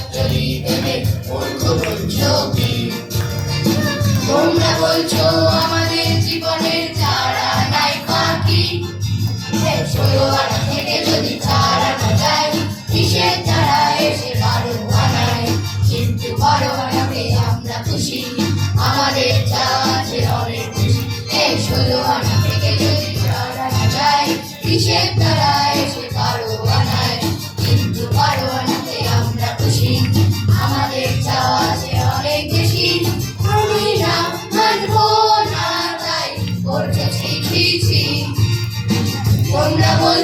ডাক্তারি ভেবে বন্ধু বলছো কি তোমরা বলছো আমাদের জীবনে চারা নাই পাখি যদি চারা না যায়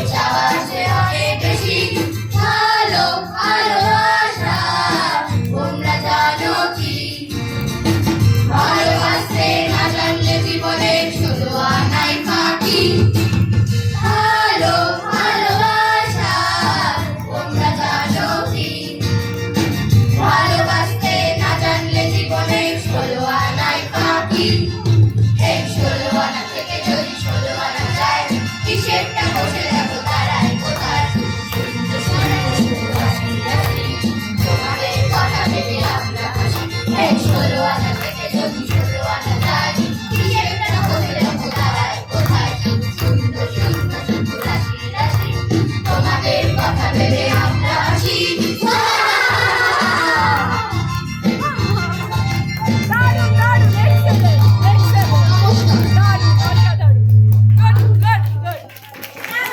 deixava de And.